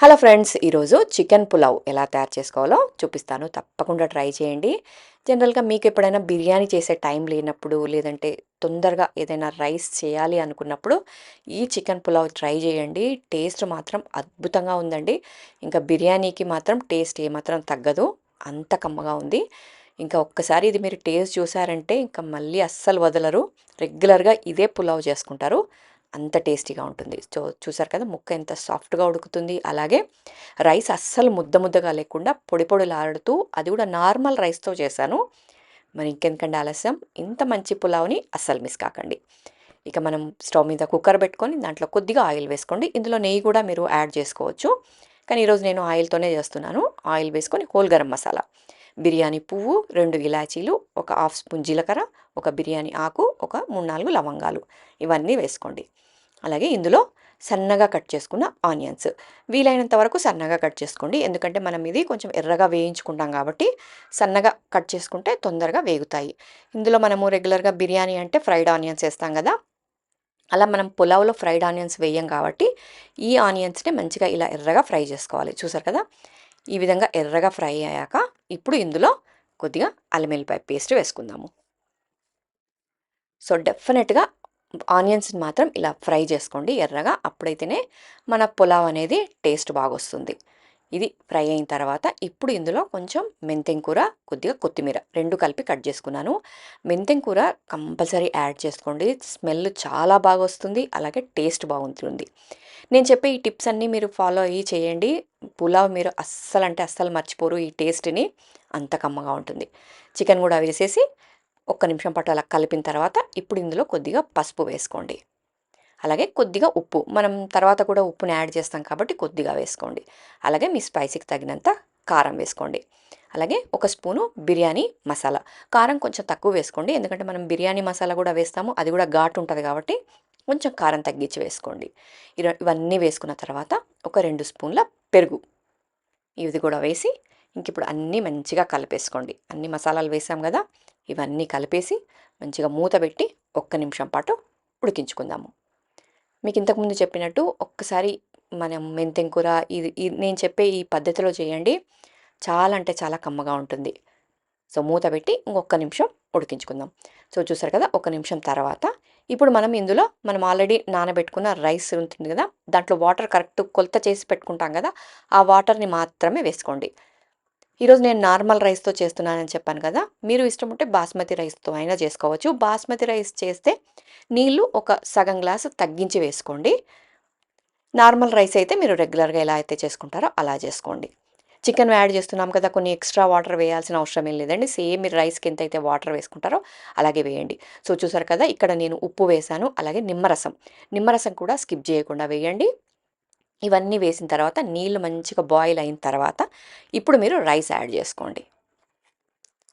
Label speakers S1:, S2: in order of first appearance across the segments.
S1: Hello friends ఈరోజు chicken pulao ఎలా తయారు చేసుకోవాలో చూపిస్తాను. తప్పకుండా ట్రై చేయండి. జనరల్గా మీకు ఎప్పుడైనా బిర్యానీ చేసే టైం లేనప్పుడు లేదంటే తొందరగా ఏదైనా రైస్ చేయాలి అనుకున్నప్పుడు ఈ చికెన్ పులావ్ ట్రై చేయండి. టేస్ట్ మాత్రం అద్భుతంగా ఉందండి. ఇంకా బిర్యానీకి మాత్రం టేస్ట్ ఏమాత్రం తగ్గదు. అంత కమ్మగా ఉంది. ఇంకా ఒక్కసారి ఇది మీరు టేస్ట్ చూసారంటే ఇంకా మళ్ళీ అస్సలు వదలరు. రెగ్యులర్గా ఇదే పులావ్ చేసుకుంటారు. అంత టేస్టీగా ఉంటుంది. సో చూసారు కదా ముక్క ఎంత సాఫ్ట్గా ఉడుకుతుంది. అలాగే రైస్ అస్సలు ముద్ద ముద్దగా లేకుండా పొడి పొడిలాడుతూ అది కూడా నార్మల్ రైస్తో చేశాను. మరి ఇంకెందుకండి ఆలస్యం? ఇంత మంచి పులావ్ని అస్సలు మిస్ కాకండి. ఇక మనం స్టవ్ మీద కుక్కర్ పెట్టుకొని దాంట్లో కొద్దిగా ఆయిల్ వేసుకోండి. ఇందులో నెయ్యి కూడా మీరు యాడ్ చేసుకోవచ్చు. కానీ ఈరోజు నేను ఆయిల్తోనే చేస్తున్నాను. ఆయిల్ వేసుకొని హోల్ గరం మసాలా. బిర్యానీ పువ్వు రెండు ఇలాచీలు ఒక హాఫ్ స్పూన్ జీలకర్ర ఒక బిర్యానీ ఆకు ఒక మూడు నాలుగు లవంగాలు. ఇవన్నీ వేసుకోండి. అలాగే ఇందులో సన్నగా కట్ చేసుకున్న ఆనియన్స్. వీలైనంత వరకు సన్నగా కట్ చేసుకోండి. ఎందుకంటే మనం ఇది కొంచెం ఎర్రగా వేయించుకుంటాం కాబట్టి సన్నగా కట్ చేసుకుంటే తొందరగా వేగుతాయి. ఇందులో మనము రెగ్యులర్గా బిర్యానీ అంటే ఫ్రైడ్ ఆనియన్స్ వేస్తాం కదా! అలా మనం పులావ్లో ఫ్రైడ్ ఆనియన్స్ వేయం కాబట్టి ఈ ఆనియన్స్ని మంచిగా ఇలా ఎర్రగా ఫ్రై చేసుకోవాలి. చూసారు కదా! ఈ విధంగా ఎర్రగా ఫ్రై అయ్యాక ఇప్పుడు ఇందులో కొద్దిగా అల్లం పేస్ట్ వేసుకుందాము. సో డెఫినెట్గా ఆనియన్స్ని మాత్రం ఇలా ఫ్రై చేసుకోండి ఎర్రగా. అప్పుడైతేనే మన పులావ్ అనేది టేస్ట్ బాగా వస్తుంది ఇది ఫ్రై అయిన తర్వాత ఇప్పుడు ఇందులో కొంచెం మెంతెం కూర కొద్దిగా కొత్తిమీర రెండు కలిపి కట్ చేసుకున్నాను. మెంతెం కూర కంపల్సరీ యాడ్ చేసుకోండి. స్మెల్ చాలా బాగా వస్తుంది అలాగే టేస్ట్ బాగుంటుంది. నేను చెప్పే ఈ టిప్స్ అన్నీ మీరు ఫాలో అయ్యి చేయండి. పులావ్ మీరు అస్సలు అంటే అస్సలు మర్చిపోరు ఈ టేస్ట్ని అంత కమ్మగా ఉంటుంది. చికెన్ కూడా వేసేసి ఒక్క నిమిషం పాటు అలా కలిపిన తర్వాత ఇప్పుడు ఇందులో కొద్దిగా పసుపు వేసుకోండి. అలాగే కొద్దిగా ఉప్పు మనం తర్వాత కూడా ఉప్పుని యాడ్ చేస్తాం కాబట్టి కొద్దిగా వేసుకోండి. అలాగే మీ స్పైసీకి తగినంత కారం వేసుకోండి. అలాగే ఒక స్పూను బిర్యానీ మసాలా. కారం కొంచెం తక్కువ వేసుకోండి ఎందుకంటే మనం బిర్యానీ మసాలా కూడా వేస్తాము అది కూడా ఘాటు ఉంటుంది కాబట్టి కొంచెం కారం తగ్గించి వేసుకోండి. ఇవన్నీ వేసుకున్న తర్వాత ఒక రెండు స్పూన్ల పెరుగు. ఇది కూడా వేసి ఇంక ఇప్పుడు అన్నీ మంచిగా కలిపేసుకోండి. అన్ని మసాలాలు వేసాం కదా ఇవన్నీ కలిపేసి మంచిగా మూత పెట్టి ఒక్క నిమిషం పాటు ఉడికించుకుందాము. మీకు ఇంతకుముందు చెప్పినట్టు ఒక్కసారి మనం మెంతెం కూర ఇది నేను చెప్పే ఈ పద్ధతిలో చేయండి. చాలా అంటే చాలా కమ్మగా ఉంటుంది. సో మూత పెట్టి ఇంకొక నిమిషం ఉడికించుకుందాం. సో చూసారు కదా ఒక నిమిషం తర్వాత ఇప్పుడు మనం ఇందులో మనం ఆల్రెడీ నానబెట్టుకున్న రైస్ ఉంటుంది కదా దాంట్లో వాటర్ కరెక్ట్ కొలత చేసి పెట్టుకుంటాం కదా ఆ వాటర్ని మాత్రమే వేసుకోండి. ఈరోజు నేను నార్మల్ రైస్తో చేస్తున్నానని చెప్పాను కదా మీరు ఇష్టం ఉంటే బాస్మతి రైస్తో అయినా చేసుకోవచ్చు. బాస్మతి రైస్ చేస్తే నీళ్ళు ఒక సగం గ్లాసు తగ్గించి వేసుకోండి. నార్మల్ రైస్ అయితే మీరు రెగ్యులర్గా ఎలా అయితే చేసుకుంటారో అలా చేసుకోండి. చికెన్ యాడ్ చేస్తున్నాం కదా కొన్ని ఎక్స్ట్రా వాటర్ వేయాల్సిన అవసరం ఏం లేదండి. సేమ్ మీరు రైస్కి ఎంత అయితే వాటర్ వేసుకుంటారో అలాగే వేయండి. సో చూసారు కదా ఇక్కడ నేను ఉప్పు వేశాను అలాగే నిమ్మరసం నిమ్మరసం కూడా స్కిప్ చేయకుండా వేయండి. ఇవన్నీ వేసిన తర్వాత నీళ్ళు మంచిగా బాయిల్ అయిన తర్వాత ఇప్పుడు మీరు రైస్ యాడ్ చేసుకోండి.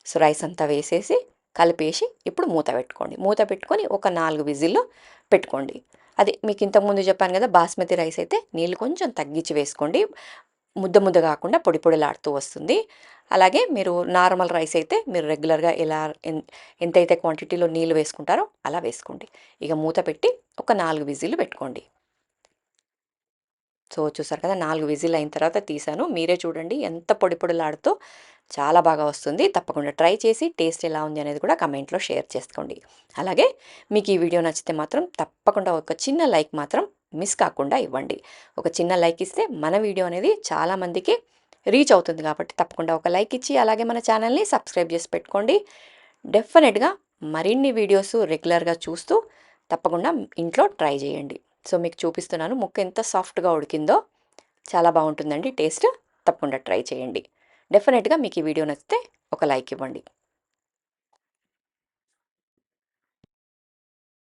S1: సో రైస్ అంతా వేసేసి కలిపేసి ఇప్పుడు మూత పెట్టుకోండి. మూత పెట్టుకొని ఒక నాలుగు విజిల్లు పెట్టుకోండి. అది మీకు ఇంతకుముందు చెప్పాను కదా బాస్మతి రైస్ అయితే నీళ్ళు కొంచెం తగ్గించి వేసుకోండి. ముద్ద ముద్ద కాకుండా పొడి పొడిలాడుతూ వస్తుంది. అలాగే మీరు నార్మల్ రైస్ అయితే మీరు రెగ్యులర్గా ఎలా ఎంతైతే క్వాంటిటీలో నీళ్ళు వేసుకుంటారో అలా వేసుకోండి. ఇక మూత పెట్టి ఒక నాలుగు విజిల్లు పెట్టుకోండి. సో చూసారు కదా నాలుగు విజిల్ అయిన తర్వాత తీసాను. మీరే చూడండి ఎంత పొడి పొడిలాడుతూ చాలా బాగా వస్తుంది. తప్పకుండా ట్రై చేసి టేస్ట్ ఎలా ఉంది అనేది కూడా కమెంట్లో షేర్ చేసుకోండి. అలాగే మీకు ఈ వీడియో నచ్చితే మాత్రం తప్పకుండా ఒక చిన్న లైక్ మాత్రం మిస్ కాకుండా ఇవ్వండి. ఒక చిన్న లైక్ ఇస్తే మన వీడియో అనేది చాలామందికి రీచ్ అవుతుంది కాబట్టి తప్పకుండా ఒక లైక్ ఇచ్చి అలాగే మన ఛానల్ని సబ్స్క్రైబ్ చేసి పెట్టుకోండి. డెఫినెట్గా మరిన్ని వీడియోస్ రెగ్యులర్గా చూస్తూ తప్పకుండా ఇంట్లో ట్రై చేయండి. సో మీకు చూపిస్తున్నాను. ముక్క ఎంత సాఫ్ట్గా ఉడికిందో చాలా బాగుంటుందండి. టేస్ట్ తప్పకుండా ట్రై చేయండి. డెఫినెట్గా మీకు ఈ వీడియో నచ్చితే ఒక లైక్ ఇవ్వండి.